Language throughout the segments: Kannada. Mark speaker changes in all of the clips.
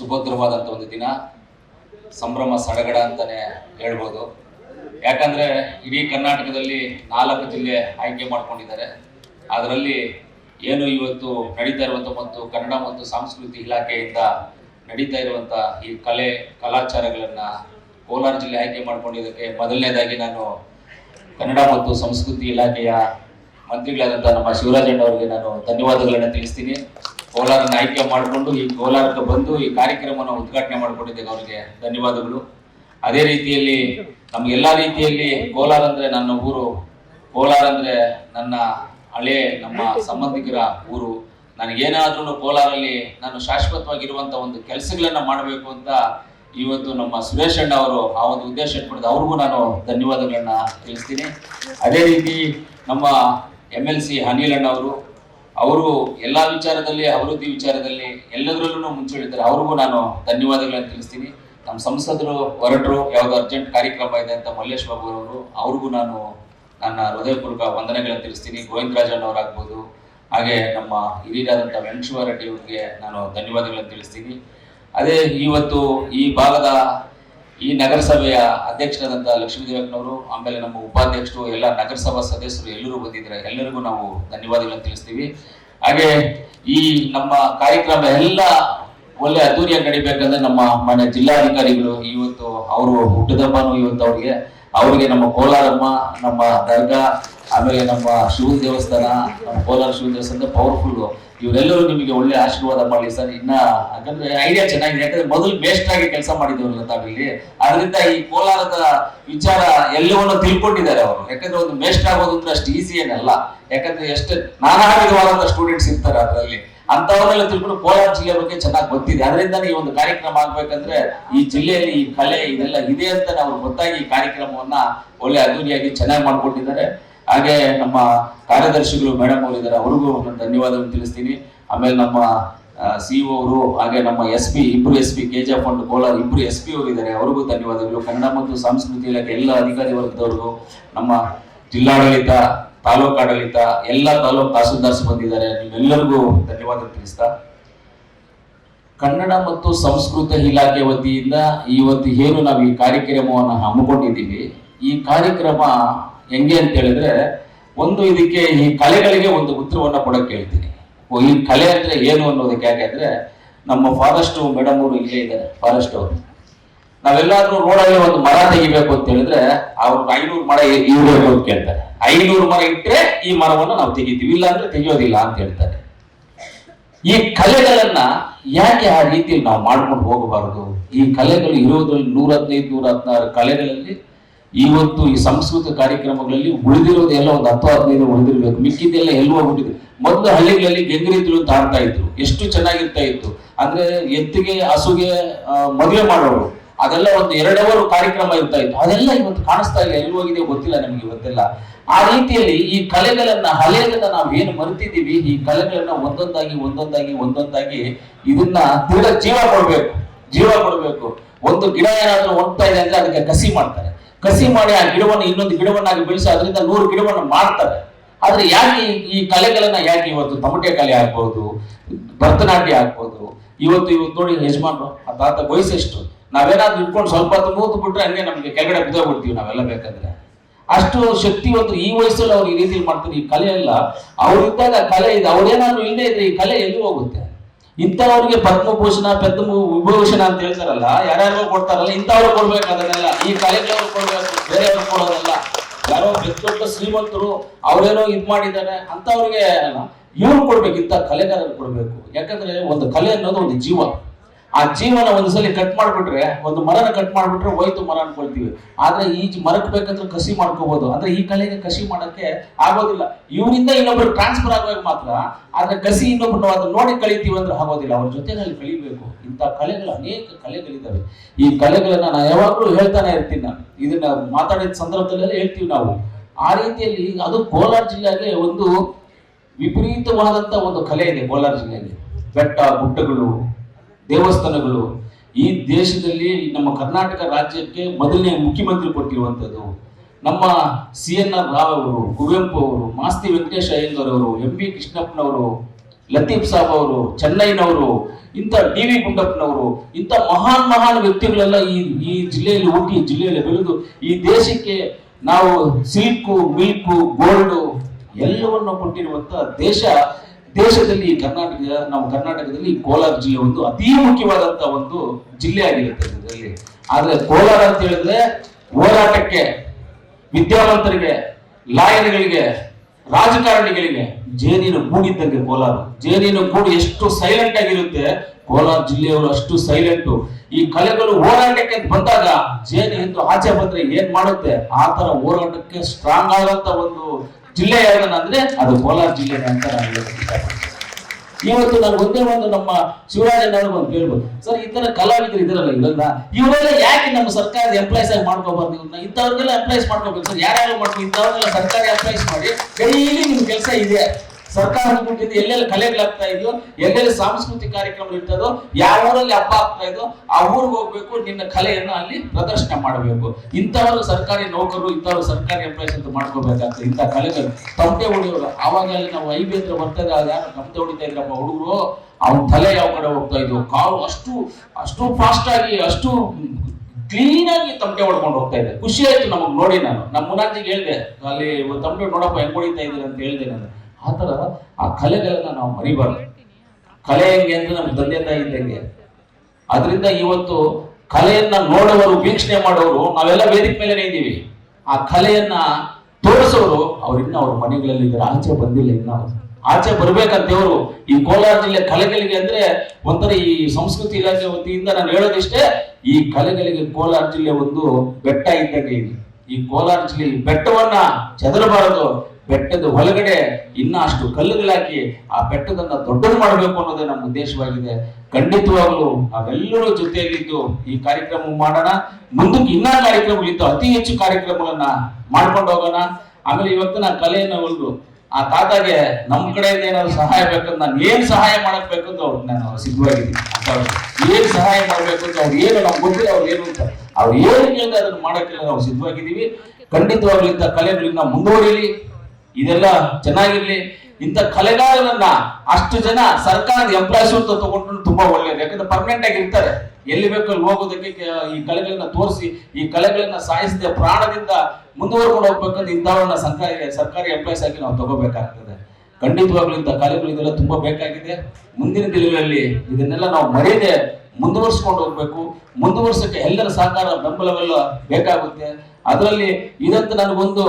Speaker 1: ಸುಭದ್ರವಾದಂಥ ಒಂದು ದಿನ ಸಂಭ್ರಮ ಸಡಗಡ ಅಂತಾನೆ ಹೇಳ್ಬೋದು. ಯಾಕಂದ್ರೆ ಇಡೀ ಕರ್ನಾಟಕದಲ್ಲಿ ನಾಲ್ಕು ಜಿಲ್ಲೆ ಆಯ್ಕೆ ಮಾಡ್ಕೊಂಡಿದ್ದಾರೆ. ಅದರಲ್ಲಿ ಏನು ಇವತ್ತು ನಡೀತಾ ಇರುವಂಥ ಮತ್ತು ಕನ್ನಡ ಮತ್ತು ಸಾಂಸ್ಕೃತಿ ಇಲಾಖೆಯಿಂದ ನಡೀತಾ ಇರುವಂಥ ಈ ಕಲೆ, ಕಲಾಚಾರಗಳನ್ನು ಕೋಲಾರ ಜಿಲ್ಲೆ ಆಯ್ಕೆ ಮಾಡ್ಕೊಂಡಿದ್ದಕ್ಕೆ ಮೊದಲನೇದಾಗಿ ನಾನು ಕನ್ನಡ ಮತ್ತು ಸಂಸ್ಕೃತಿ ಇಲಾಖೆಯ ಮಂತ್ರಿಗಳಾದಂಥ ನಮ್ಮ ಶಿವರಾಜಣ್ಣ ಅವರಿಗೆ ನಾನು ಧನ್ಯವಾದಗಳನ್ನು ತಿಳಿಸ್ತೀನಿ. ಕೋಲಾರನ ಆಯ್ಕೆ ಮಾಡಿಕೊಂಡು ಈ ಕೋಲಾರಕ್ಕೆ ಬಂದು ಈ ಕಾರ್ಯಕ್ರಮವನ್ನು ಉದ್ಘಾಟನೆ ಮಾಡಿಕೊಂಡಿದ್ದೇನೆ ಅವರಿಗೆ ಧನ್ಯವಾದಗಳು. ಅದೇ ರೀತಿಯಲ್ಲಿ ನಮ್ಗೆಲ್ಲ ರೀತಿಯಲ್ಲಿ ಕೋಲಾರ ಅಂದ್ರೆ ನನ್ನ ಊರು, ಕೋಲಾರ ಅಂದ್ರೆ ನನ್ನ ಹಳೆ ನಮ್ಮ ಸಂಬಂಧಿಕರ ಊರು. ನನಗೇನಾದ್ರೂ ಕೋಲಾರಲ್ಲಿ ನಾನು ಶಾಶ್ವತವಾಗಿರುವಂಥ ಒಂದು ಕೆಲಸಗಳನ್ನು ಮಾಡಬೇಕು ಅಂತ ಇವತ್ತು ನಮ್ಮ ಸುರೇಶ್ ಅಣ್ಣ ಅವರು ಆ ಒಂದು ಉದ್ದೇಶ ಇಟ್ಕೊಂಡಿದ್ದು. ಅವ್ರಿಗೂ ನಾನು ಧನ್ಯವಾದಗಳನ್ನ ತಿಳಿಸ್ತೀನಿ. ಅದೇ ರೀತಿ ನಮ್ಮ ಎಂ ಎಲ್ ಸಿ ಅನಿಲ್ ಅಣ್ಣ ಅವರು ಅವರು ಎಲ್ಲ ವಿಚಾರದಲ್ಲಿ, ಅಭಿವೃದ್ಧಿ ವಿಚಾರದಲ್ಲಿ ಎಲ್ಲದರಲ್ಲೂ ಮುಂಚೂಡಿದ್ದಾರೆ ಅವ್ರಿಗೂ ನಾನು ಧನ್ಯವಾದಗಳನ್ನು ತಿಳಿಸ್ತೀನಿ. ನಮ್ಮ ಸಂಸದರು ಹೊರಟರು. ಯಾವ್ದು ಅರ್ಜೆಂಟ್ ಕಾರ್ಯಕ್ರಮ ಇದೆ ಅಂತ ಮಲ್ಲೇಶ್ ಬಾಬು ಅವರು ಅವ್ರಿಗೂ ನಾನು ನನ್ನ ಹೃದಯಪೂರ್ವಕ ವಂದನೆಗಳನ್ನು ತಿಳಿಸ್ತೀನಿ. ಗೋವಿಂದರಾಜನ್ ಅವರಾಗ್ಬೋದು. ಹಾಗೆ ನಮ್ಮ ಹಿರಿಯರಾದಂಥ ವೆಂಕಟೇಶ್ವರ ರೆಡ್ಡಿ ಅವರಿಗೆ ನಾನು ಧನ್ಯವಾದಗಳನ್ನು ತಿಳಿಸ್ತೀನಿ. ಅದೇ ಇವತ್ತು ಈ ಭಾಗದ ಈ ನಗರಸಭೆಯ ಅಧ್ಯಕ್ಷರಾದಂತಹ ಲಕ್ಷ್ಮೀ ದೇವಕ್ಕನವರು ಆಮೇಲೆ ನಮ್ಮ ಉಪಾಧ್ಯಕ್ಷರು, ಎಲ್ಲ ನಗರಸಭಾ ಸದಸ್ಯರು ಎಲ್ಲರೂ ಬಂದಿದ್ದಾರೆ. ಎಲ್ಲರಿಗೂ ನಾವು ಧನ್ಯವಾದಗಳನ್ನು ತಿಳಿಸ್ತೀವಿ. ಹಾಗೆ ಈ ನಮ್ಮ ಕಾರ್ಯಕ್ರಮ ಎಲ್ಲ ಒಳ್ಳೆ ಅದ್ದೂರಿಯಾಗಿ ನಡಿಬೇಕಂದ್ರೆ ನಮ್ಮ ಮನೆ ಜಿಲ್ಲಾಧಿಕಾರಿಗಳು, ಇವತ್ತು ಅವರು ಹುಟ್ಟದಬ್ಬನು ಇವತ್ತು ಅವರಿಗೆ ಅವರಿಗೆ ನಮ್ಮ ಕೋಲಾರಮ್ಮ, ನಮ್ಮ ದರ್ಗಾ, ಆಮೇಲೆ ನಮ್ಮ ಶಿವ ದೇವಸ್ಥಾನ, ನಮ್ಮ ಕೋಲಾರ ಶಿವ ದೇವಸ್ಥಾನ ಪವರ್ಫುಲ್ ಇವರೆಲ್ಲರೂ ನಿಮಗೆ ಒಳ್ಳೆ ಆಶೀರ್ವಾದ ಮಾಡಲಿ ಸರ್. ಇನ್ನ ಯಾಕಂದ್ರೆ ಐಡಿಯಾ ಚೆನ್ನಾಗಿದೆ. ಯಾಕಂದ್ರೆ ಮೊದಲು ಬೇಸ್ಟ್ ಆಗಿ ಕೆಲಸ ಮಾಡಿದವರಲ್ಲ ತಾವಿಲ್ಲಿ. ಅದರಿಂದ ಈ ಕೋಲಾರದ ವಿಚಾರ ಎಲ್ಲವನ್ನು ತಿಳ್ಕೊಂಡಿದ್ದಾರೆ ಅವರು. ಯಾಕಂದ್ರೆ ಒಂದು ಬೇಸ್ಟ್ ಆಗೋದು ಅಂದ್ರೆ ಅಷ್ಟು ಈಸಿ ಏನಲ್ಲ. ಯಾಕಂದ್ರೆ ಎಷ್ಟು ನಾನಾ ವಿಧವಾದಂತ ಸ್ಟೂಡೆಂಟ್ಸ್ ಇರ್ತಾರೆ ಅದರಲ್ಲಿ. ಅಂತವನ್ನೆಲ್ಲ ತಿಳ್ಕೊಂಡು ಕೋಲಾರ ಜಿಲ್ಲೆ ಬಗ್ಗೆ ಚೆನ್ನಾಗಿ ಗೊತ್ತಿದೆ. ಅದರಿಂದ ಈ ಒಂದು ಕಾರ್ಯಕ್ರಮ ಆಗ್ಬೇಕಂದ್ರೆ ಈ ಜಿಲ್ಲೆಯಲ್ಲಿ ಈ ಕಲೆ ಇದೆಲ್ಲ ಇದೆ ಅಂತ ಅವ್ರು ಗೊತ್ತಾಗಿ ಈ ಕಾರ್ಯಕ್ರಮವನ್ನ ಒಳ್ಳೆ ಅದ್ದೂರಿಯಾಗಿ ಚೆನ್ನಾಗಿ ಮಾಡ್ಕೊಟ್ಟಿದ್ದಾರೆ. ಹಾಗೆ ನಮ್ಮ ಕಾರ್ಯದರ್ಶಿಗಳು ಮೇಡಮ್ ಅವರು ಇದ್ದಾರೆ, ಅವ್ರಿಗೂ ನಾನು ಧನ್ಯವಾದವನ್ನು ತಿಳಿಸ್ತೀನಿ. ಆಮೇಲೆ ನಮ್ಮ ಸಿಇಒ ಅವರು, ಹಾಗೆ ನಮ್ಮ ಎಸ್ ಪಿ ಇಬ್ರು S P KJ fund Kolar, ಇಬ್ರು ಎಸ್ ಪಿ ಅವರು ಇದ್ದಾರೆ, ಅವ್ರಿಗೂ ಧನ್ಯವಾದಗಳು. ಕನ್ನಡ ಮತ್ತು ಸಂಸ್ಕೃತಿ ಇಲಾಖೆ ಎಲ್ಲ ಅಧಿಕಾರಿ ವರ್ಗದವ್ರಿಗೂ, ನಮ್ಮ ಜಿಲ್ಲಾಡಳಿತ, ತಾಲೂಕು ಆಡಳಿತ, ಎಲ್ಲ ತಾಲೂಕು ತಹಸೀಲ್ದಾರ್ಸ್ ಬಂದಿದ್ದಾರೆ. ನಿಮ್ಮೆಲ್ಲರಿಗೂ ಧನ್ಯವಾದ ತಿಳಿಸ್ತಾ. ಕನ್ನಡ ಮತ್ತು ಸಂಸ್ಕೃತ ಇಲಾಖೆ ವತಿಯಿಂದ ಇವತ್ತು ಏನು ನಾವು ಈ ಕಾರ್ಯಕ್ರಮವನ್ನು ಹಮ್ಮಿಕೊಂಡಿದ್ದೀವಿ, ಈ ಕಾರ್ಯಕ್ರಮ ಹೆಂಗೆ ಅಂತ ಹೇಳಿದ್ರೆ, ಒಂದು ಇದಕ್ಕೆ ಈ ಕಲೆಗಳಿಗೆ ಒಂದು ಉತ್ತರವನ್ನ ಕೊಡಕ್ಕೆ ಹೇಳ್ತೀನಿ ಈ ಕಲೆ ಅಂದ್ರೆ ಏನು ಅನ್ನೋದಕ್ಕೆ ಯಾಕೆಂದ್ರೆ ನಮ್ಮ ಫಾರೆಸ್ಟ್ ಮೇಡಮ್ ಅವರು ಇಲ್ಲೇ ಇದ್ದಾರೆ, ಫಾರೆಸ್ಟ್ ಅವರು. ನಾವೆಲ್ಲಾದ್ರೂ ರೋಡಲ್ಲಿ ಒಂದು ಮರ ತೆಗಿಬೇಕು ಅಂತ ಹೇಳಿದ್ರೆ ಅವ್ರು ಐನೂರು ಮರ ಇರ್ಬೇಕು ಅಂತ ಕೇಳ್ತಾರೆ. ಐನೂರು ಮರ ಇಟ್ಟರೆ ಈ ಮರವನ್ನು ನಾವು ತೆಗಿತೀವಿ ಇಲ್ಲ ಅಂದ್ರೆ ತೆಗಿಯೋದಿಲ್ಲ ಅಂತ ಹೇಳ್ತಾರೆ. ಈ ಕಲೆಗಳನ್ನ ಯಾಕೆ ಆ ರೀತಿಯಲ್ಲಿ ನಾವು ಮಾಡ್ಕೊಂಡು ಹೋಗಬಾರದು? ಈ ಕಲೆಗಳು ಇರೋದ್ರಲ್ಲಿ ನೂರ ಹದಿನೈದು ನೂರ ಹದಿನಾರು ಕಲೆಗಳಲ್ಲಿ ಇವತ್ತು ಈ ಸಂಸ್ಕೃತ ಕಾರ್ಯಕ್ರಮಗಳಲ್ಲಿ ಉಳಿದಿರೋದು ಎಲ್ಲ ಒಂದು ಹತ್ತು ಹದಿನೈದು ಉಳಿದಿರ್ಬೇಕು. ಮಿಕ್ಕಿದ್ದೆಲ್ಲ ಎಲ್ಲೋ ಹೋಗ್ಬಿಟ್ಟಿದೆ. ಮೊದಲು ಹಳ್ಳಿಗಳಲ್ಲಿ ಗೆಂಗರಿದ್ರು ಅಂತ ಆಡ್ತಾ ಇದ್ರು. ಎಷ್ಟು ಚೆನ್ನಾಗಿರ್ತಾ ಇತ್ತು. ಅಂದ್ರೆ ಎತ್ತಿಗೆ, ಹಸುಗೆ ಮದುವೆ ಮಾಡೋರು. ಅದೆಲ್ಲ ಒಂದು ಎರಡವರು ಕಾರ್ಯಕ್ರಮ ಇರ್ತಾ ಇತ್ತು. ಅದೆಲ್ಲ ಇವತ್ತು ಕಾಣಿಸ್ತಾ ಇಲ್ಲ. ಎಲ್ಲಿ ಹೋಗಿದೆ ಗೊತ್ತಿಲ್ಲ ನಮ್ಗೆ ಇವತ್ತೆಲ್ಲ. ಆ ರೀತಿಯಲ್ಲಿ ಈ ಕಲೆಗಳನ್ನ, ಹಳೆಯದನ್ನ ನಾವು ಏನು ಮರೆತಿದ್ದೀವಿ, ಈ ಕಲೆಗಳನ್ನ ಒಂದೊಂದಾಗಿ ಒಂದೊಂದಾಗಿ ಒಂದೊಂದಾಗಿ ಇದನ್ನ ತಿರ್ಗ ಜೀವ ಕೊಡ್ಬೇಕು. ಜೀವ ಕೊಡ್ಬೇಕು. ಒಂದು ಗಿಡ ಏನಾದ್ರೂ ಒಣ್ತಾ ಇದೆ ಅಂದ್ರೆ ಅದಕ್ಕೆ ಕಸಿ ಮಾಡ್ತಾರೆ. ಕಸಿ ಮಾಡಿ ಆ ಗಿಡವನ್ನು ಇನ್ನೊಂದು ಗಿಡವನ್ನಾಗಿ ಬೆಳೆಸಿ ಅದರಿಂದ ನೂರು ಗಿಡವನ್ನು ಮಾಡ್ತಾರೆ ಆದ್ರೆ ಯಾಕೆ ಈ- ಕಲೆಗಳನ್ನ ಯಾಕೆ ಇವತ್ತು ತಮಟೆ ಕಲೆ ಆಗ್ಬಹುದು ಭರತನಾಟ್ಯ ಆಗ್ಬಹುದು ಇವತ್ತು ಇವತ್ತು ನೋಡಿ ಯಜಮಾನ್ರು, ಆ ತಾತ ವಯಸ್ಸೆಷ್ಟು ನಾವೇನಾದ್ರು ಇಟ್ಕೊಂಡು ಸ್ವಲ್ಪ ಹೊತ್ತು ಮೂತು ಬಿಟ್ರೆ ಹಂಗೆ ನಮ್ಗೆ ಕೆಳಗಡೆ ಬಿದ್ದೋಗ್ಬಿಡ್ತೀವಿ ನಾವೆಲ್ಲ ಬೇಕಾದ್ರೆ. ಅಷ್ಟು ಶಕ್ತಿವಂತರು ಈ ವಯಸ್ಸಲ್ಲಿ ಅವ್ರು ಈ ರೀತಿ ಮಾಡ್ತಾರೆ. ಈ ಕಲೆ ಎಲ್ಲ ಅವ್ರಿದ್ದಾಗ ಕಲೆ ಇದೆ ಅವ್ರೇನಾದ್ರು ಇಲ್ಲದೆ ಇದ್ರೆ ಈ ಕಲೆ ಎಲ್ಲಿ ಹೋಗುತ್ತೆ? ಇಂಥವ್ರಿಗೆ ಪದ್ಮಭೂಷಣ ಪದ್ಮ ವಿಭೂಷಣ ಅಂತ ಹೇಳ್ತಾರಲ್ಲ, ಯಾರ್ಯಾರಿಗೂ ಕೊಡ್ತಾರಲ್ಲ, ಇಂಥವ್ರು ಕೊಡ್ಬೇಕು ಅದನ್ನೆಲ್ಲ ಈ ಕಲೆಗಳವ್ರು ಕೊಡ್ಬೇಕು ಬೇರೆ ಕೊಡೋದಲ್ಲ. ಯಾರೋ ದೊಡ್ಡ ಶ್ರೀಮಂತರು, ಅವರೇನೋ ಇದ್ ಮಾಡಿದ್ದಾರೆ ಅಂತವ್ರಿಗೆ ಇವ್ರು ಕೊಡ್ಬೇಕು, ಇಂಥ ಕಲೆಗಾರರು ಕೊಡ್ಬೇಕು. ಯಾಕಂದ್ರೆ ಒಂದು ಕಲೆ ಅನ್ನೋದು ಒಂದು ಜೀವ. ಆ ಜೀವನ ಒಂದ್ಸಲಿ ಕಟ್ ಮಾಡ್ಬಿಟ್ರೆ, ಒಂದು ಮರನ ಕಟ್ ಮಾಡ್ಬಿಟ್ರೆ ಹೋಯ್ತು ಮರ ಅನ್ಕೊಳ್ತೀವಿ. ಆದ್ರೆ ಈ ಮರಕ್ ಬೇಕಂದ್ರೆ ಕಸಿ ಮಾಡ್ಕೋಬಹುದು ಅಂದ್ರೆ ಈ ಕಲೆಗೆ ಕಸಿ ಮಾಡಕ್ಕೆ ಆಗೋದಿಲ್ಲ. ಇವರಿಂದ ಇನ್ನೊಬ್ರು ಟ್ರಾನ್ಸ್ಫರ್ ಆಗುವಾಗ ಮಾತ್ರ ಆದ್ರೆ ಕಸಿ ಇನ್ನೊಬ್ರು ನಾವು ಅದನ್ನ ನೋಡಿ ಕಳಿತೀವಿ ಅಂದ್ರೆ ಆಗೋದಿಲ್ಲ. ಅವ್ರ ಜೊತೆನಲ್ಲಿ ಕಲಿಬೇಕು. ಇಂಥ ಕಲೆಗಳು ಅನೇಕ ಕಲೆಗಳಿದ್ದಾವೆ ಈ ಕಲೆಗಳನ್ನ ನಾನು ಯಾವಾಗಲೂ ಹೇಳ್ತಾನೆ ಇರ್ತೀನಿ ನಾನು. ಇದನ್ನ ಮಾತಾಡಿದ ಸಂದರ್ಭದಲ್ಲೆಲ್ಲ ಹೇಳ್ತೀವಿ ನಾವು. ಆ ರೀತಿಯಲ್ಲಿ ಅದು ಕೋಲಾರ ಜಿಲ್ಲೆಗೆ ಒಂದು ವಿಪರೀತವಾದಂತ ಒಂದು ಕಲೆ ಇದೆ ಕೋಲಾರ ಜಿಲ್ಲೆಯಲ್ಲಿ. ಬೆಟ್ಟ, ಗುಡ್ಡಗಳು ದೇವಸ್ಥಾನಗಳು. ಈ ದೇಶದಲ್ಲಿ ನಮ್ಮ ಕರ್ನಾಟಕ ರಾಜ್ಯಕ್ಕೆ ಮೊದಲನೇ ಮುಖ್ಯಮಂತ್ರಿ ಕೊಟ್ಟಿರುವಂಥದ್ದು ನಮ್ಮ ಸಿ ಎನ್ ಆರ್ ರಾವ್ ಅವರು, ಕುವೆಂಪು ಅವರು, ಮಾಸ್ತಿ ವೆಂಕಟೇಶ ಅಯ್ಯಂಗಾರ್ ಅವರು, ಎಂ ಬಿ ಕೃಷ್ಣಪ್ಪನವರು, ಲತೀಫ್ ಸಾಬ್ ಅವರು, ಚೆನ್ನೈನವರು, ಇಂಥ ಡಿ ವಿ ಗುಂಡಪ್ಪನವರು, ಇಂಥ ಮಹಾನ್ ಮಹಾನ್ ವ್ಯಕ್ತಿಗಳೆಲ್ಲ ಈ ಈ ಜಿಲ್ಲೆಯಲ್ಲಿ ಹುಟ್ಟಿ ಜಿಲ್ಲೆಯಲ್ಲಿ ಬೆಳೆದು ಈ ದೇಶಕ್ಕೆ ನಾವು ಸಿಲ್ಕು, ಮಿಲ್ಕು, ಗೋಲ್ಡು ಎಲ್ಲವನ್ನು ಕೊಟ್ಟಿರುವಂತ ದೇಶ ದೇಶದಲ್ಲಿ ಕರ್ನಾಟಕ, ನಮ್ಮ ಕರ್ನಾಟಕದಲ್ಲಿ ಕೋಲಾರ ಜಿಲ್ಲೆ ಒಂದು ಅತಿ ಮುಖ್ಯವಾದಂತ ಒಂದು ಜಿಲ್ಲೆ ಆಗಿರುತ್ತೆ ಇದರಲ್ಲಿ. ಆದ್ರೆ ಕೋಲಾರ ಅಂತ ಹೇಳಿದ್ರೆ ಹೋರಾಟಕ್ಕೆ, ವಿದ್ಯಾವಂತರಿಗೆ, ಲಾಯರ್ಗಳಿಗೆ, ರಾಜಕಾರಣಿಗಳಿಗೆ ಜೇನಿನ ಕೂಡಿದ್ದಂಗೆ ಕೋಲಾರ. ಜೇನಿನ ಗೂಡು ಎಷ್ಟು ಸೈಲೆಂಟ್ ಆಗಿರುತ್ತೆ, ಕೋಲಾರ ಜಿಲ್ಲೆಯವರು ಅಷ್ಟು ಸೈಲೆಂಟ್ ಈ ಕಲೆಗಳು ಹೋರಾಟಕ್ಕೆ ಬಂದಾಗ ಜೇನು ಎಂದು ಆಚೆ ಬಂದ್ರೆ ಏನ್ ಮಾಡುತ್ತೆ? ಆ ತರ ಹೋರಾಟಕ್ಕೆ ಸ್ಟ್ರಾಂಗ್ ಆಗಂತ ಒಂದು ಜಿಲ್ಲೆ ಯಾವ್ದನಂದ್ರೆ ಅದು ಕೋಲಾರ ಜಿಲ್ಲೆ ಅಂತ ನಾನು ಇವತ್ತು ನಾನು ಒಂದೇ ಒಂದು ನಮ್ಮ ಶಿವರಾಜನವ್ರಿಗೆ ಒಂದು ಕೇಳ್ಬೋದು ಸರ್, ಈ ತರ ಕಲಾವಿದರು ಇದರಲ್ಲ ಇವೆಲ್ಲ? ಇವರೆಲ್ಲ ಯಾಕೆ ನಮ್ಮ ಸರ್ಕಾರದ ಎಂಪ್ಲಾಯ್ಸ್ ಆಗಿ ಮಾಡ್ಕೋಬಾರ್ದು ಇವ್ರನ್ನ? ಇಂಥವ್ರಿಗೆಲ್ಲ ಎಂಪ್ಲಾಯ್ಸ್ ಮಾಡ್ಕೋಬೇಕು ಸರ್. ಯಾರ್ಯಾರು ಮಾಡ್ತೀವಿ ಇಂಥವ್ರನ್ನೆಲ್ಲ ಸರ್ಕಾರಿ ಎಂಪ್ಲಾಯ್ಸ್ ಮಾಡಿ ಡೈಲಿ ನಿಮ್ ಕೆಲಸ ಇದೆ. ಸರ್ಕಾರ ಮುಂದಿದ್ದು ಎಲ್ಲೆಲ್ಲಿ ಕಲೆಗಳಾಗ್ತಾ ಇದೆಯೋ, ಎಲ್ಲೆಲ್ಲಿ ಸಾಂಸ್ಕೃತಿಕ ಕಾರ್ಯಕ್ರಮ ಇರ್ತದೋ ಊರಲ್ಲಿ ಹಬ್ಬ ಆಗ್ತಾ ಇದೋ ಆ ಊರಿಗೆ ಹೋಗ್ಬೇಕು, ನಿನ್ನ ಕಲೆಯನ್ನ ಅಲ್ಲಿ ಪ್ರದರ್ಶನ ಮಾಡಬೇಕು. ಇಂಥವರು ಸರ್ಕಾರಿ ನೌಕರರು, ಇಂಥವ್ರು ಸರ್ಕಾರಿ ಎಂಪ್ಲಾಯ್ಸ್ ಅಂತ ಮಾಡ್ಕೋಬೇಕಾಗ್ತದೆ ಇಂಥ ಕಲೆಗಳು. ತಮಟೆ ಹೊಡಿಯೋರು ಆವಾಗ ಅಲ್ಲಿ ನಾವು ಐಬಿ ಬಿ ಬರ್ತದೆ ಬರ್ತದ ಯಾರು ತಮಟೆ ಹೊಡಿತಾ ಇದ್ರಪ್ಪ ಹುಡುಗರು? ಅವ್ನ ತಲೆ ಯಾವ ಕಡೆ ಹೋಗ್ತಾ ಇದ್ವು ಕಾವು ಅಷ್ಟು ಅಷ್ಟು ಫಾಸ್ಟ್ ಆಗಿ, ಅಷ್ಟು ಕ್ಲೀನ್ ಆಗಿ ತಮಟೆ ಹೊಡ್ಕೊಂಡು ಹೋಗ್ತಾ ಇದೆ ಖುಷಿ ಆಯ್ತು ನಮಗ್ ನೋಡಿ ನಾನು. ನಮ್ಮ ಮುನಾಜಿಗೆ ಹೇಳ್ದೆ, ಅಲ್ಲಿ ತಮಟೆ ನೋಡಪ್ಪ ಹೆಂಗ್ ಹೊಡಿತಾ ಇದ್ದೀರ ಅಂತ ಹೇಳ್ದೆ ನಾನು. ಆ ಥರ ಆ ಕಲೆಗಳನ್ನ ನಾವು ಮರಿಬಾರ್ದು. ಕಲೆ ಹೆಂಗೆ ಅಂದ್ರೆ ನಮ್ಮ ತಂದೆ ತಾಯಿ ಇದ್ದಂಗೆ. ಅದರಿಂದ ಇವತ್ತು ಕಲೆಯನ್ನ ನೋಡವರು ವೀಕ್ಷಣೆ ಮಾಡೋರು, ನಾವೆಲ್ಲ ವೇದಿಕೆ ಮೇಲೆ ಇದ್ದೀವಿ. ಆ ಕಲೆಯನ್ನ ತೋರಿಸೋರು ಅವ್ರಿನ್ನ ಅವ್ರ ಮನೆಗಳಲ್ಲಿ ಇದ್ದಾರೆ. ಆಚೆ ಬಂದಿಲ್ಲ ಇನ್ನ ಆಚೆ ಆಚೆ ಬರ್ಬೇಕಂತೇವರು ಈ ಕೋಲಾರ ಜಿಲ್ಲೆ ಕಲೆಗಳಿಗೆ ಅಂದ್ರೆ ಒಂಥರ ಈ ಸಂಸ್ಕೃತಿ ಇಲಾಖೆ ವತಿಯಿಂದ ನಾನು ಹೇಳೋದಿಷ್ಟೇ, ಈ ಕಲೆಗಳಿಗೆ ಕೋಲಾರ ಜಿಲ್ಲೆ ಒಂದು ಬೆಟ್ಟ ಇದ್ದಂಗೆ ಇದೆ. ಈ ಕೋಲಾರ ಜಿಲ್ಲೆ ಬೆಟ್ಟವನ್ನ ಚೆದರಬಾರದು. ಬೆಟ್ಟದ ಒಳಗಡೆ ಇನ್ನ ಅಷ್ಟು ಕಲ್ಲುಗಳಾಕಿ ಆ ಬೆಟ್ಟದನ್ನ ದೊಡ್ಡದು ಮಾಡಬೇಕು ಅನ್ನೋದೇ ನಮ್ಮ ಉದ್ದೇಶವಾಗಿದೆ. ಖಂಡಿತವಾಗ್ಲೂ ನಾವೆಲ್ಲರೂ ಜೊತೆಯಲ್ಲಿದ್ದು ಈ ಕಾರ್ಯಕ್ರಮ ಮಾಡೋಣ. ಮುಂದಕ್ಕೆ ಇನ್ನ ಕಾರ್ಯಕ್ರಮಗಳಿದ್ದು ಅತಿ ಹೆಚ್ಚು ಕಾರ್ಯಕ್ರಮಗಳನ್ನ ಮಾಡ್ಕೊಂಡು ಹೋಗೋಣ. ಆಮೇಲೆ ಇವತ್ತು ನಾ ಕಲೆಯನ್ನ ಒಂದು ಆ ತಾತಾಗೆ ನಮ್ಮ ಕಡೆಯಿಂದ ಏನಾದ್ರು ಸಹಾಯ ಬೇಕಂತ ನಾನು ಏನ್ ಸಹಾಯ ಮಾಡಕ್ ಬೇಕಂತ ಅವ್ರಿಗೆ ನಾನು ಸಿದ್ಧವಾಗಿದ್ದೀನಿ. ಅಂತ ಏನ್ ಸಹಾಯ ಮಾಡ್ಬೇಕು ಅಂತ ಅವ್ರು ಏನು ನಮ್ಗೆ ಗೊತ್ತಿಲ್ಲ, ಅವ್ರು ಏನು ಅಂತ. ಅವ್ರು ಏನು ಕೇಳಿದ್ರೆ ಅದನ್ನ ಮಾಡಕ್ಕೆಲ್ಲ ನಾವು ಸಿದ್ಧವಾಗಿದ್ದೀವಿ. ಖಂಡಿತವಾಗ್ಲಿಂತ ಕಲೆಗಳಿಂದ ಮುಂದುವರಿಲಿ. ಇದೆಲ್ಲ ಚೆನ್ನಾಗಿರ್ಲಿ. ಇಂಥ ಕಲೆಗಾರರನ್ನ ಅಷ್ಟು ಜನ ಸರ್ಕಾರದ ಎಂಪ್ಲಾಯ್ಸ್ ಅಂತ ತಗೊಂಡ್ರು ತುಂಬಾ ಒಳ್ಳೇದು. ಯಾಕಂದ್ರೆ ಪರ್ಮನೆಂಟ್ ಆಗಿ ಇರ್ತಾರೆ. ಎಲ್ಲಿ ಬೇಕು ಅಲ್ಲಿ ಹೋಗೋದಕ್ಕೆ ಈ ಕಲೆಗಳನ್ನ ತೋರಿಸಿ, ಈ ಕಲೆಗಳನ್ನ ಸಾಯಿಸದೆ ಪ್ರಾಣದಿಂದ ಮುಂದುವರ್ಕೊಂಡು ಹೋಗ್ಬೇಕಂದ್ರೆ ಇಂಥವನ್ನ ಸರ್ಕಾರಿ ಸರ್ಕಾರಿ ಎಂಪ್ಲಾಯ್ಸ್ ಆಗಿ ನಾವು ತಗೋಬೇಕಾಗ್ತದೆ. ಖಂಡಿತವಾಗ್ಲೂ ಇಂಥ ಕಲೆಗಳು ಇದೆಲ್ಲ ತುಂಬಾ ಬೇಕಾಗಿದೆ. ಮುಂದಿನ ದಿನಗಳಲ್ಲಿ ಇದನ್ನೆಲ್ಲ ನಾವು ಮರೆಯದೆ ಮುಂದುವರ್ಸ್ಕೊಂಡು ಹೋಗ್ಬೇಕು. ಮುಂದುವರ್ಸಕ್ಕೆ ಎಲ್ಲರ ಸಹಕಾರ ಬೆಂಬಲವೆಲ್ಲ ಬೇಕಾಗುತ್ತೆ. ಅದರಲ್ಲಿ ಇದಂತ ನನಗೊಂದು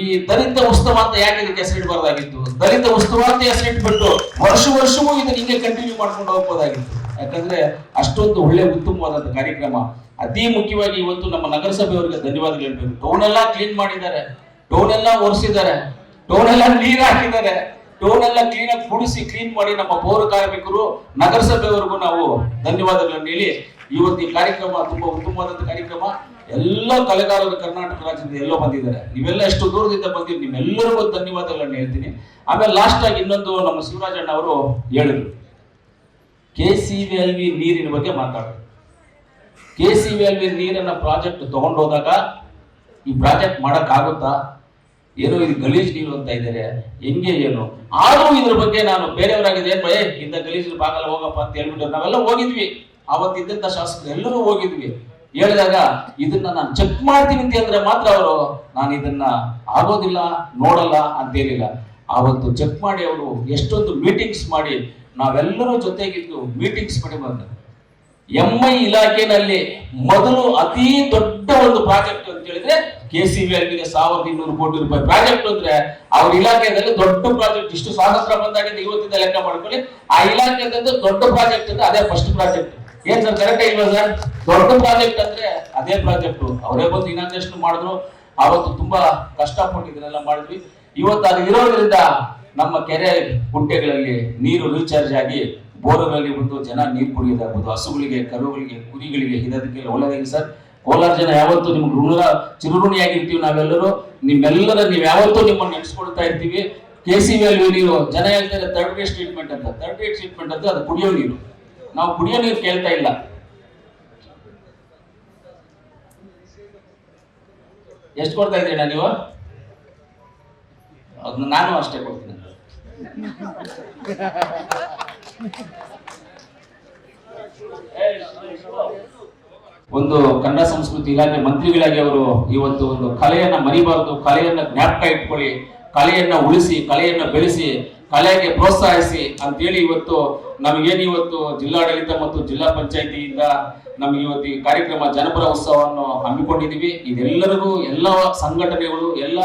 Speaker 1: ಈ ದಲಿತ ಉತ್ಸವ ಅಂತ ಯಾಕೆ ಇದಕ್ಕೆ ಹೆಸರಿಡಬಾರ್ದಾಗಿತ್ತು ದಲಿತ ಉತ್ಸವ ಅಂತ ಹೆಸರಿಟ್ಬಿಟ್ಟು ವರ್ಷ ವರ್ಷವೂ ಇದನ್ನ ಹಿಂಗೆ ಕಂಟಿನ್ಯೂ ಮಾಡ್ಕೊಂಡು ಹೋಗ್ಬೋದಾಗಿತ್ತು. ಯಾಕಂದ್ರೆ ಅಷ್ಟೊಂದು ಒಳ್ಳೆ ಉತ್ತಮವಾದಂತ ಕಾರ್ಯಕ್ರಮ. ಅತಿ ಮುಖ್ಯವಾಗಿ ಇವತ್ತು ನಮ್ಮ ನಗರಸಭೆಯವರಿಗೆ ಧನ್ಯವಾದಗಳು ಹೇಳ್ಬೇಕು. ಟೌನ್ ಎಲ್ಲ ಕ್ಲೀನ್ ಮಾಡಿದ್ದಾರೆ. ಟೌನ್ ಎಲ್ಲ ಒರೆಸಿದ್ದಾರೆ. ಟೌನ್ ಎಲ್ಲ ನೀರ್ ಹಾಕಿದ್ದಾರೆ. ಟೋನ್ ಎಲ್ಲ ಕ್ಲೀನ್ ಗುಡಿಸಿ ಕ್ಲೀನ್ ಮಾಡಿ ನಮ್ಮ ಪೌರ ಕಾರ್ಮಿಕರು, ನಗರಸಭೆಯವರೆಗೂ ನಾವು ಧನ್ಯವಾದಗಳನ್ನು ಹೇಳಿ ಇವತ್ತು ಈ ಕಾರ್ಯಕ್ರಮ ತುಂಬಾ ಉತ್ತಮವಾದಂತ ಕಾರ್ಯಕ್ರಮ. ಎಲ್ಲ ಕಲೆಗಾರರು ಕರ್ನಾಟಕ ರಾಜ್ಯದಿಂದ ಎಲ್ಲೋ ಬಂದಿದ್ದಾರೆ. ನೀವೆಲ್ಲ ಎಷ್ಟು ದೂರದಿಂದ ಬಂದಿರಿ, ನಿಮ್ಮೆಲ್ಲರಿಗೂ ಧನ್ಯವಾದಗಳನ್ನು ಹೇಳ್ತೀನಿ. ಆಮೇಲೆ ಲಾಸ್ಟ್ ಆಗಿ ಇನ್ನೊಂದು ನಮ್ಮ ಶಿವರಾಜಣ್ಣ ಅವರು ಹೇಳಿದ್ರು. ಕೆ ಸಿ ಎಲ್ ವಿ ನೀರಿನ ಬಗ್ಗೆ ಮಾತಾಡಿದ್ರು ಕೆ ಸಿ ಎಲ್ ವಿ ನೀರನ್ನ ಪ್ರಾಜೆಕ್ಟ್ ತಗೊಂಡೋದಾಗ ಈ ಪ್ರಾಜೆಕ್ಟ್ ಮಾಡಕ್ ಆಗುತ್ತಾ ಏನೋ ಇದು ಗಲೀಜ್ ನೀರು ಅಂತ ಇದ್ದಾರೆ. ಹೆಂಗೆ ಏನು? ಆದ್ರೂ ಇದ್ರ ಬಗ್ಗೆ ನಾನು ಬೇರೆಯವರಾಗಿದೆ ಏನು ಭಯ ಇಂಥ ಗಲೀಜ್ ಭಾಗಲ್ಲ ಹೋಗಪ್ಪ ಅಂತ ಹೇಳ್ಬಿಟ್ಟು ನಾವೆಲ್ಲ ಹೋಗಿದ್ವಿ. ಅವತ್ತಿದ್ದಂತ ಶಾಸಕರು ಎಲ್ಲರೂ ಹೋಗಿದ್ವಿ. ಹೇಳಿದಾಗ ಇದನ್ನ ನಾನು ಚೆಕ್ ಮಾಡ್ತೀನಿ ಅಂತ ಹೇಳಿದ್ರೆ ಮಾತ್ರ ಅವರು, ನಾನು ಇದನ್ನ ಆಗೋದಿಲ್ಲ, ನೋಡಲ್ಲ ಅಂತ ಹೇಳಿಲ್ಲ. ಆವತ್ತು ಚೆಕ್ ಮಾಡಿ ಅವರು ಎಷ್ಟೊಂದು ಮೀಟಿಂಗ್ಸ್ ಮಾಡಿ, ನಾವೆಲ್ಲರೂ ಜೊತೆಗಿದ್ದು ಮೀಟಿಂಗ್ಸ್ ಮಾಡಿ ಬಂದ. ಎಂಐ ಇಲಾಖೆನಲ್ಲಿ ಮೊದಲು ಅತಿ ದೊಡ್ಡ ಒಂದು ಪ್ರಾಜೆಕ್ಟ್ ಅಂತ ಹೇಳಿದ್ರೆ ಕೆ ಸಿ ಬಿ ಆಗಿದೆ, ಸಾವಿರದ ಇನ್ನೂರು ಕೋಟಿ ರೂಪಾಯಿ ಪ್ರಾಜೆಕ್ಟ್ ಅಂದ್ರೆ ಅವ್ರ ಇಲಾಖೆಯಲ್ಲಿ ದೊಡ್ಡ ಪ್ರಾಜೆಕ್ಟ್ ಇಷ್ಟು ಸ್ವಾತಂತ್ರ್ಯ ಬಂದಾಗಿದೆ, ಇವತ್ತಿಂದ ಲೆಕ್ಕ ಮಾಡ್ಕೊಳ್ಳಿ. ಆ ಇಲಾಖೆದಿಂದ ದೊಡ್ಡ ಪ್ರಾಜೆಕ್ಟ್ ಅಂದ್ರೆ ಅದೇ ಫಸ್ಟ್ ಪ್ರಾಜೆಕ್ಟ್ ಏನ್ ಸರ್ ಕರೆಕ್ಟ್ ಇಲ್ವಾ ಸರ್? ದೊಡ್ಡ ಪ್ರಾಜೆಕ್ಟ್ ಅಂದ್ರೆ ಅದೇ ಪ್ರಾಜೆಕ್ಟ್ ಅವರೇ ಬಂದು ಇನಾಗ್ರೇಷನ್ ಮಾಡಿದ್ರು. ಅವತ್ತು ತುಂಬಾ ಕಷ್ಟಪಟ್ಟು ಇದನ್ನೆಲ್ಲ ಮಾಡಿದ್ವಿ. ಇವತ್ತು ಅದು ಇರೋದ್ರಿಂದ ನಮ್ಮ ಕೆರೆ ಕುಂಟೆಗಳಲ್ಲಿ ನೀರು ರೀಚಾರ್ಜ್ ಆಗಿ ಬೋರ್ಗಳಲ್ಲಿ ಬಂದು ಜನ ನೀರು ಕುಡಿಯೋದಾಗ್ಬೋದು. ಹಸುಗಳಿಗೆ, ಕರುಗಳಿಗೆ, ಕುರಿಗಳಿಗೆ ಇದಕ್ಕೆಲ್ಲ ಒಳ್ಳೆದಾಗಿ ಸರ್. ಕೋಲಾರ ಜನ ಯಾವತ್ತೂ ನಿಮ್ಗೆ ಋಣ ಚಿರುಋಣಿಯಾಗಿರ್ತೀವಿ ನಾವೆಲ್ಲರೂ. ನಿಮ್ಮೆಲ್ಲರ ನೀವು ಯಾವತ್ತೂ ನಿಮ್ಮನ್ನು ನೆನೆಸ್ಕೊಳ್ತಾ ಇರ್ತೀವಿ. ಕೆ ಸಿ ವಿ ಅಲ್ಲಿ ನೀರು, ಜನ ಹೇಳ್ತಾರೆ ತರ್ಡ್ ಡೇ ಟ್ರೀಟ್ಮೆಂಟ್ ಅಂತ. ತರ್ಡ್ ಡೇ ಟ್ರೀಟ್ಮೆಂಟ್ ಅಂತ ಅದು ಕುಡಿಯೋ ನೀರು. ನಾವು ಕುಡಿಯೋ ನೀರು ಕೇಳ್ತಾ ಇಲ್ಲ. ಎಷ್ಟು ಕೊಡ್ತಾ ಇದ್ದೀರಾ ನೀವು? ಅದನ್ನ ನಾನು ಅಷ್ಟೇ ಕೊಡ್ತೀನಿ. ಒಂದು ಕನ್ನಡ ಸಂಸ್ಕೃತಿ ಇಲಾಖೆ ಮಂತ್ರಿಗಳಾಗಿ ಅವರು ಇವತ್ತು ಒಂದು ಕಲೆಯನ್ನ ಮರಿಬಾರದು, ಕಲೆಯನ್ನ ಜ್ಞಾಪಕ ಇಟ್ಕೊಳ್ಳಿ, ಕಲೆಯನ್ನ ಉಳಿಸಿ, ಕಲೆಯನ್ನ ಬೆಳೆಸಿ ಕಲೆಗೆ ಪ್ರೋತ್ಸಾಹಿಸಿ ಅಂತೇಳಿ ಇವತ್ತು ನಮಗೇನು ಇವತ್ತು ಜಿಲ್ಲಾಡಳಿತ ಮತ್ತು ಜಿಲ್ಲಾ ಪಂಚಾಯತಿಯಿಂದ ನಮಗೆ ಇವತ್ತು ಈ ಕಾರ್ಯಕ್ರಮ ಜನಪರ ಉತ್ಸವವನ್ನು ಹಮ್ಮಿಕೊಂಡಿದ್ದೀವಿ. ಇದೆಲ್ಲರಿಗೂ ಎಲ್ಲ ಸಂಘಟನೆಗಳು, ಎಲ್ಲ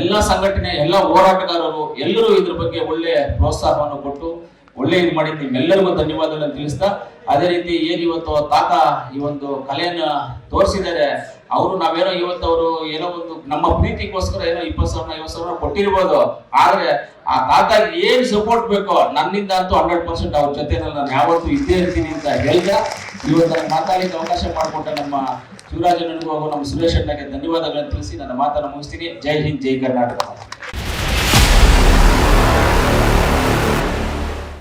Speaker 1: ಎಲ್ಲ ಸಂಘಟನೆ, ಎಲ್ಲ ಹೋರಾಟಗಾರರು ಎಲ್ಲರೂ ಇದ್ರ ಬಗ್ಗೆ ಒಳ್ಳೆ ಪ್ರೋತ್ಸಾಹವನ್ನು ಕೊಟ್ಟು ಒಳ್ಳೆ ಇದು ಮಾಡಿ ನಿಮ್ಮೆಲ್ಲರಿಗೂ ಧನ್ಯವಾದಗಳನ್ನು ತಿಳಿಸ್ತಾ, ಅದೇ ರೀತಿ ಏನಿವತ್ತು ತಾತ ಈ ಒಂದು ಕಲೆಯನ್ನು ತೋರಿಸಿದ್ದಾರೆ ಅವರು ನಾವೇನೋ ಇವತ್ತು ಅವರು ಏನೋ ಒಂದು ನಮ್ಮ ಪ್ರೀತಿಗೋಸ್ಕರ ಏನೋ ಇಪ್ಪತ್ತು ಸಾವಿರ, ಐವತ್ತು ಸಾವಿರ ಕೊಟ್ಟಿರ್ಬೋದು. ಆದ್ರೆ ಆ ತಾತ ಏನ್ ಸಪೋರ್ಟ್ ಬೇಕೋ ನನ್ನಿಂದ ಅಂತೂ ಹಂಡ್ರೆಡ್ ಪರ್ಸೆಂಟ್ ಅವ್ರ ಜೊತೆ ನಾನು ಯಾವತ್ತೂ ಇದ್ದೇ ಇರ್ತೀನಿ ಅಂತ ಹೇಳಿದ. ಇವತ್ತು ನನಗೆ ಮಾತಾಡಲಿಕ್ಕೆ ಅವಕಾಶ ಮಾಡಿಕೊಟ್ಟ ನಮ್ಮ ಶಿವರಾಜ ಹಾಗೂ ನಮ್ಮ ಸುರೇಶ್ ಅಣ್ಣಗೆ ಧನ್ಯವಾದಗಳನ್ನು ತಿಳಿಸಿ ನನ್ನ ಮಾತನ್ನು ಮುಗಿಸ್ತೀನಿ. ಜೈ ಹಿಂದ್, ಜೈ ಕರ್ನಾಟಕ.